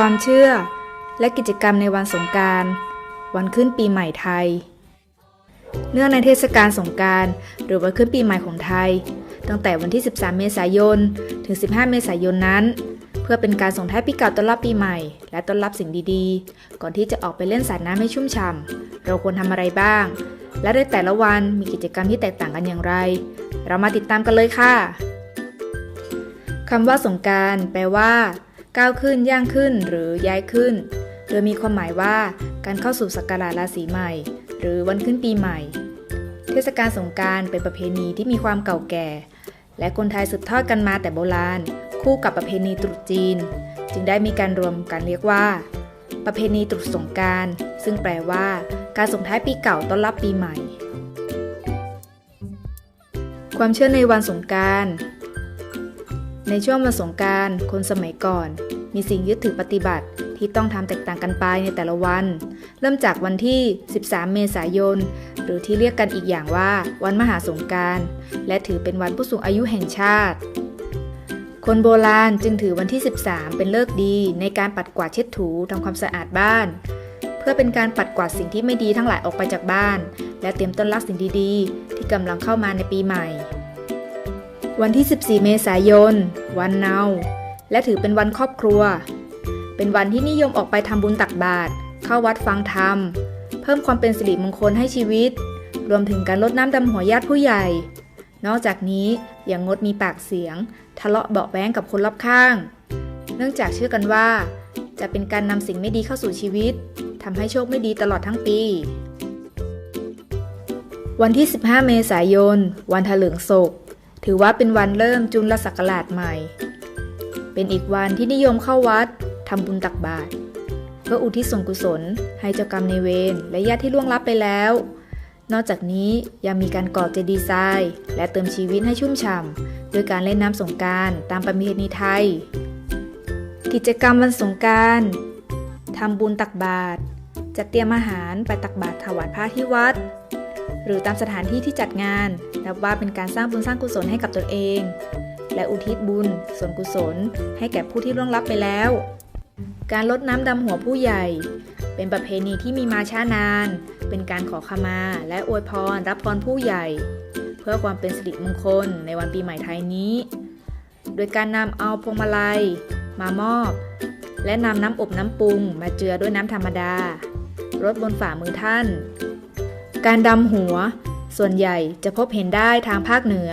ความเชื่อ และกิจกรรมในวันสงการ วันขึ้นปีใหม่ไทย เนื่องในเทศกาลสงการหรือวันขึ้นปีใหม่ของไทย ตั้งแต่วันที่ 13 เมษายน ถึง 15 เมษายนนั้น เพื่อเป็นการส่งท้ายปีเก่าต้อนรับปีใหม่ และต้อนรับสิ่งดีๆ ก่อนที่จะออกไปเล่นสาดน้ำให้ชุ่มฉ่ำเราควรทำอะไรบ้าง และในแต่ละวันมีกิจกรรมที่แตกต่างกันอย่างไร เรามาติดตามกันเลยค่ะคำว่าสงการแปลว่า ก้าวขึ้นย่างขึ้นหรือย้ายขึ้น โดยมีความหมายว่าการเข้าสู่ศักราชราศีใหม่ หรือวันขึ้นปีใหม่ เทศกาลสงการเป็นประเพณีที่มีความเก่าแก่ และคนไทยสืบทอดกันมาแต่โบราณ คู่กับประเพณีตรุษจีน จึงได้มีการรวมกันเรียกว่า ประเพณีตรุษสงการซึ่งแปลว่าการส่งท้ายปีเก่าต้อนรับปีใหม่ ความเชื่อในวันสงการ ในช่วงวันสงการคนสมัยก่อน มีสิ่งยึดถือปฏิบัติที่ต้องทำแตกต่างกันไปในแต่ละวัน เริ่มจากวันที่ 13 เมษายน หรือที่เรียกกันอีกอย่างว่าวันมหาสงการ และถือเป็นวันผู้สูงอายุแห่งชาติ คนโบราณจึงถือวันที่ 13 เป็นเลิกดีในการปัดกวาดเช็ดถูทำความสะอาดบ้าน เพื่อเป็นการปัดกวาดสิ่งที่ไม่ดีทั้งหลายออกไปจากบ้าน และเตรียมต้อนรับสิ่งดีๆ ที่กำลังเข้ามาในปีใหม่ วันที่ 14 เมษายน วันเนาและถือเป็นวันครอบครัว เป็นวันที่นิยมออกไปทำบุญตักบาตรเข้าวัดฟังธรรม เพิ่มความเป็นสิริมงคลให้ชีวิต รวมถึงการลดน้ำดำหัวญาติผู้ใหญ่ นอกจากนี้ยังงดมีปากเสียง ทะเลาะเบาแว้งกับคนรอบข้าง เนื่องจากเชื่อกันว่า จะเป็นการนำสิ่งไม่ดีเข้าสู่ชีวิตทำให้โชคไม่ดีตลอดทั้งปี วันที่ 15 เมษายน วันถลิงศก ถือว่าเป็นวันเริ่มจุลศักราชใหม่ เป็นอีกวันที่นิยมเข้าวัดทำบุญตักบาตรเพื่ออุทิศส่วนกุศล ให้เจ้ากรรมในายเวรและญาติที่ล่วงลับไปแล้ว นอกจากนี้ยังมีการก่อเจดีย์ทรายและเติมชีวิตให้ชุ่มฉ่ำโดยการเล่นน้ำสงการตามประเพณีไทย กิจกรรมวันสงการทำบุญตักบาตรจัดเตรียมอาหารไปตักบาตรถวายพระที่วัด หรือตามสถานที่ที่จัดงาน นับว่าเป็นการสร้างบุญสร้างกุศลให้กับตนเอง และอุทิศบุญ ส่วนกุศล ให้แก่ผู้ที่ล่วงลับไปแล้ว การลดน้ำดำหัวผู้ใหญ่ เป็นประเพณีที่มีมาช้านาน เป็นการขอขมา และอวยพรรับพรผู้ใหญ่ เพื่อความเป็นสิริมงคลในวันปีใหม่ไทยนี้ โดยการนำเอาพวงมาลัย มามอบ และนำน้ำอบน้ำปรุง มาเจือด้วยน้ำธรรมดารดบนฝ่ามือท่าน การดำหัว ส่วนใหญ่จะพบเห็นได้ทางภาคเหนือ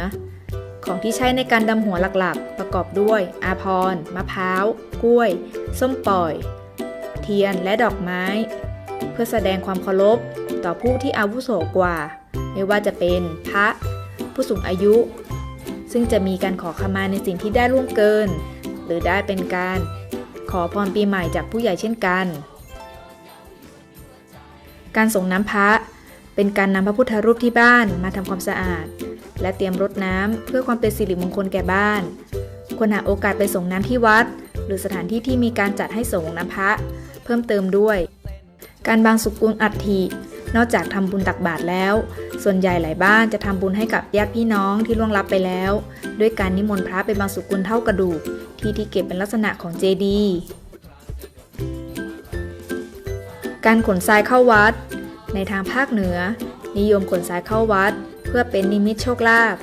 ของที่ใช้ในการดำหัวหลักๆ ประกอบด้วย อาพรมะพร้าว กล้วย ส้มปล่อย เทียนและดอกไม้ เพื่อแสดงความเคารพต่อผู้ที่อาวุโสกว่า ไม่ว่าจะเป็นพระ ผู้สูงอายุ ซึ่งจะมีการขอขมาในสิ่งที่ได้ล่วงเกิน หรือได้เป็นการขอพรปีใหม่จากผู้ใหญ่เช่นกัน การส่งน้ำพระ เป็นการนำพระพุทธรูปที่บ้านมาทำความสะอาด และเตรียมรดน้ำเพื่อความเป็นสิริมงคลแก่บ้าน ควรหาโอกาสไปส่งน้ำที่วัด หรือสถานที่ที่มีการจัดให้ส่งน้ำพระ เพิ่มเติมด้วย การบางสุกุลอัฐินอกจากทำบุญตักบาตรแล้ว ส่วนใหญ่หลายบ้านจะทำบุญให้กับญาติพี่น้องที่ล่วงลับไปแล้ว ด้วยการนิมนต์พระไปบางสุกุลเท่ากระดูก ที่ที่เก็บเป็นลักษณะของเจดีย์การขนทรายเข้าวัด ในทางภาคเหนือ นิยมขนทรายเข้าวัด เพื่อเป็นนิมิตโชคลาภ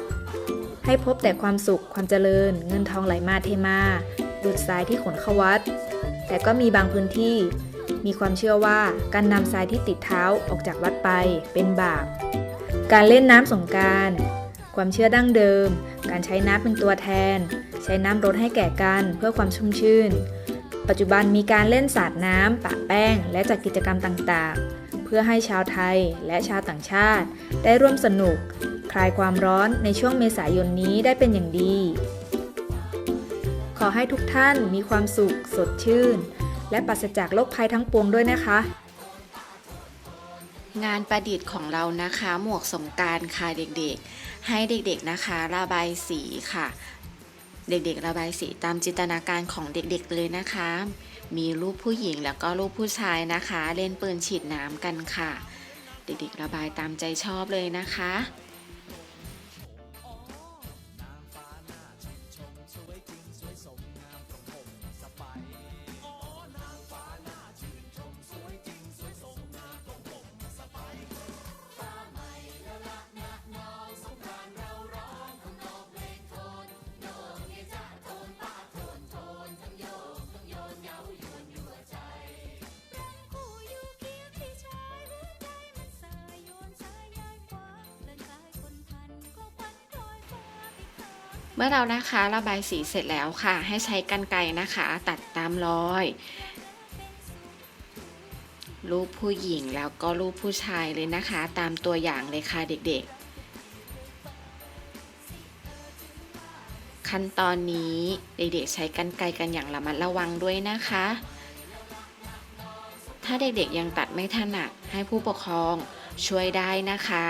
ให้พบแต่ความสุขความเจริญ เงินทองไหลมาเทมาดูดทรายที่ขนเข้าวัด แต่ก็มีบางพื้นที่ มีความเชื่อว่าการนำทรายที่ติดเท้าออกจากวัดไปเป็นบาป การเล่นน้ำสงการความเชื่อดั้งเดิม การใช้น้ำเป็นตัวแทน ใช้น้ำรดให้แก่กันเพื่อความชุ่มชื่น ปัจจุบันมีการเล่นสาดน้ำปะแป้ง และจัดกิจกรรมต่างๆ เพื่อให้ชาวไทยและชาวต่างชาติ ได้ร่วมสนุก คลายความร้อนในช่วงเมษายนนี้ได้เป็นอย่างดี ขอให้ทุกท่านมีความสุข สดชื่น และปราศจากโรคภัยทั้งปวงด้วยนะคะ งานประดิษฐ์ของเรานะคะ หมวกสงการค่ะเด็กๆ ให้เด็กๆนะคะ ระบายสีค่ะ เด็กๆ ระบายสีตามจินตนาการของเด็กๆเลยนะคะ มีรูปผู้หญิงแล้วก็รูปผู้ชายนะคะ เล่นปืนฉีดน้ำกันค่ะ เด็กๆระบายตามใจชอบเลยนะคะ เมื่อเรานะคะระบายสีเสร็จแล้วค่ะ ให้ใช้กรรไกรนะคะ ตัดตามรอยรูปผู้หญิงแล้วก็รูปผู้ชายเลยนะคะ ตามตัวอย่างเลยค่ะเด็กๆ ขั้นตอนนี้เด็กๆใช้กรรไกรกันอย่างระมัดระวังด้วยนะคะ ถ้าเด็กๆยังตัดไม่ถนัดให้ผู้ปกครองช่วยได้นะคะ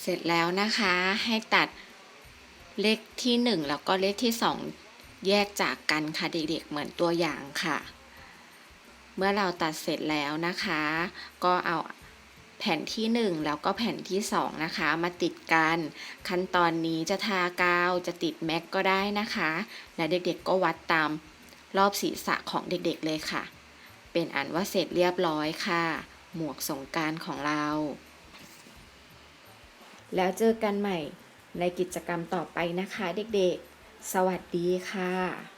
เสร็จแล้วนะคะให้ตัดเลขที่ 1 แล้วก็เลขที่ 2 แยกจากกันค่ะเด็กๆเหมือนตัวอย่างค่ะ เมื่อเราตัดเสร็จแล้วนะคะ ก็เอาแผ่นที่ 1 แล้วก็แผ่นที่ 2 นะคะ มาติดกัน ขั้นตอนนี้จะทากาวจะติดแม็กก็ได้นะคะ และเด็กๆก็วัดตามรอบศีรษะของเด็กๆเลยค่ะ เป็นอันว่าเสร็จเรียบร้อยค่ะ หมวกสงการของเรา แล้วเจอกันใหม่ในกิจกรรมต่อไปนะคะเด็กๆ สวัสดีค่ะ